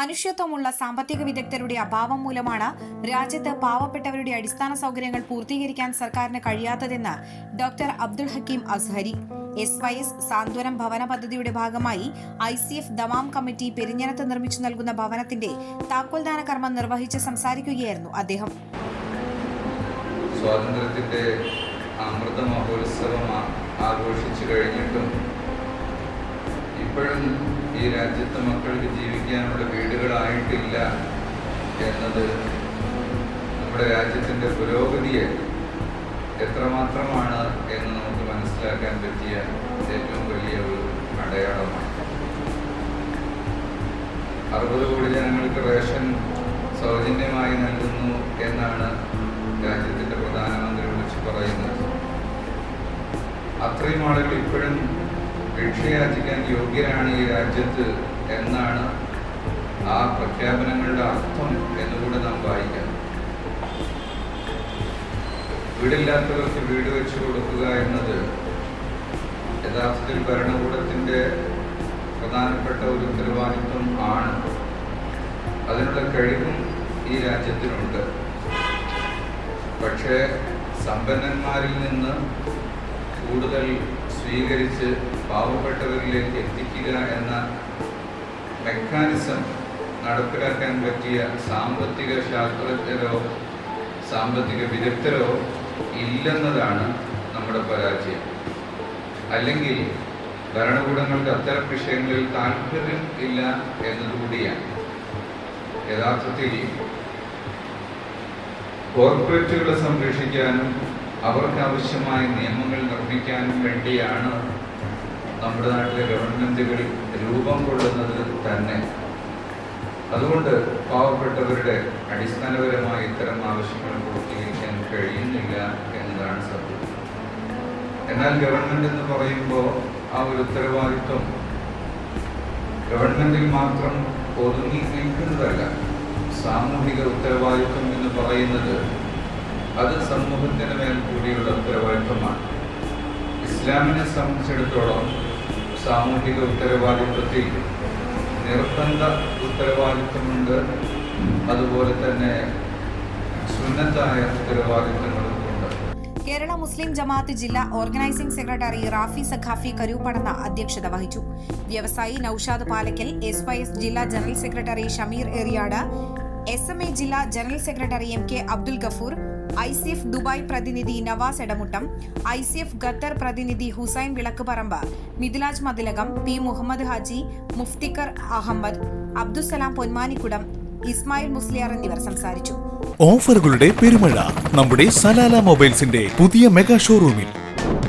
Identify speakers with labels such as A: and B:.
A: മനുഷ്യത്വമുള്ള സാമ്പത്തിക വിദഗ്ധരുടെ അഭാവം മൂലമാണ് രാജ്യത്ത് പാവപ്പെട്ടവരുടെ അടിസ്ഥാന സൗകര്യങ്ങൾ പൂർത്തീകരിക്കാൻ സർക്കാരിന് കഴിയാത്തതെന്ന് doctor Abdul Hakeem Azhari. S Y S സാന്ത്വനം ഭവന പദ്ധതിയുടെ ഭാഗമായി I C F Dammam committee പെരിഞ്ഞനത്ത് നിർമ്മിച്ചു നൽകുന്ന ഭവനത്തിന്റെ താക്കോൽദാന കർമ്മം നിർവഹിച്ച് സംസാരിക്കുകയായിരുന്നു അദ്ദേഹം.
B: സ്വാതന്ത്ര്യത്തിന്റെ അമൃത മഹോത്സവം ആഘോഷിച്ചു കഴിഞ്ഞിട്ടും ഇപ്പോഴും ഈ രാജ്യത്തെ മക്കൾക്ക് ജീവിക്കാനുള്ള വീടുകളായിട്ടില്ല എന്നത് നമ്മുടെ രാജ്യത്തിന്റെ പുരോഗതിയെ എത്രമാത്രമാണ് എന്ന് നമുക്ക് മനസ്സിലാക്കാൻ പറ്റിയ ഏറ്റവും വലിയ ഒരു അടയാളമാണ്. അറുപത് കോടി ജനങ്ങൾക്ക് റേഷൻ സൗജന്യമായി നൽകുന്നു എന്നാണ് രാജ്യത്തിന്റെ പ്രധാനമന്ത്രി വിളിച്ചു പറയുന്നത്. അത്രയും ആളുകൾ ഇപ്പോഴും ഭിക്ഷയാചിക്കാൻ യോഗ്യരാണ് ഈ രാജ്യത്ത് എന്നാണ് ആ പ്രഖ്യാപനങ്ങളുടെ അർത്ഥം എന്നുകൂടെ നാം വായിക്കാം. വീടില്ലാത്തവർക്ക് വീട് വെച്ചു കൊടുക്കുക എന്നത് യഥാർത്ഥത്തിൽ ഭരണകൂടത്തിന്റെ പ്രധാനപ്പെട്ട ഒരു ഉത്തരവാദിത്വം ആണ്. അതിനുള്ള കഴിവും ഈ രാജ്യത്തിനുണ്ട്. പക്ഷേ സമ്പന്നന്മാരിൽ നിന്ന് കൂടുതൽ സ്വീകരിച്ച് പാവപ്പെട്ടവരിലേക്ക് എത്തിക്കുക എന്ന മെക്കാനിസം നടപ്പിലാക്കാൻ പറ്റിയ സാമ്പത്തിക ശാസ്ത്രജ്ഞരോ സാമ്പത്തിക വിദഗ്ധരോ ഇല്ലെന്നതാണ് നമ്മുടെ പരാജയം. അല്ലെങ്കിൽ ഭരണകൂടങ്ങൾക്ക് അത്തരം വിഷയങ്ങളിൽ താല്പര്യം ഇല്ല എന്നതുകൂടിയാണ്. യഥാർത്ഥത്തിൽ കോർപ്പറേറ്റുകളെ സംരക്ഷിക്കാനും അവർക്ക് ആവശ്യമായ നിയമങ്ങൾ നിർമ്മിക്കാൻ വേണ്ടിയാണ് നമ്മുടെ നാട്ടിലെ ഗവൺമെന്റുകൾ രൂപം കൊള്ളുന്നത് തന്നെ. അതുകൊണ്ട് പാവപ്പെട്ടവരുടെ അടിസ്ഥാനപരമായ ഇത്തരം ആവശ്യങ്ങൾ പൂർത്തീകരിക്കാൻ കഴിയുന്നില്ല എന്നതാണ് സത്യം. എന്നാൽ ഗവൺമെന്റ് എന്ന് പറയുമ്പോൾ ആ ഒരു ഉത്തരവാദിത്വം ഗവൺമെന്റിൽ മാത്രം ഒതുങ്ങി നിൽക്കുന്നതല്ല. സാമൂഹിക ഉത്തരവാദിത്വം എന്ന് പറയുന്നത് അത് സമൂഹത്തിന് മേൽ കൂടിയുള്ള ഉത്തരവാദിത്വമാണ്. ഇസ്ലാമിനെ സംബന്ധിച്ചിടത്തോളം സാമൂഹിക ഉത്തരവാദിത്വത്തിൽ നിർബന്ധ ഉത്തരവാദിത്വമുണ്ട്. അതുപോലെ തന്നെ സുന്നത്തായ ഉത്തരവാദിത്വങ്ങളും
A: കേരള മുസ്ലിം ജമാഅത്ത് ജില്ലാ ഓർഗനൈസിംഗ് സെക്രട്ടറി റാഫി സഖാഫി കരൂപ്പടന്ന അധ്യക്ഷത വഹിച്ചു. വ്യവസായി Noushad Palakkal S Y S ജില്ലാ general secretary Shameer Eriyad S M A ജില്ലാ general secretary M K Abdul Gafoor I C F Dubai പ്രതിനിധി Navas Edamuttam I C F Qatar പ്രതിനിധി ഹുസൈൻ വിളക്കുപറമ്പ് മിഥിലാജ് മതിലകം പി മുഹമ്മദ് ഹാജി മുഫ്തിക്കർ അഹമ്മദ് അബ്ദുസലാം പൊന്മാനിക്കുടം ഇസ്മായിൽ മുസ്ലിയാർ എന്നിവർ സംസാരിച്ചു.
C: ഓഫറുകളുടെ പെരുമഴ നമ്മുടെ സലാല മൊബൈൽസിന്റെ പുതിയ മെഗാ ഷോറൂമിൽ.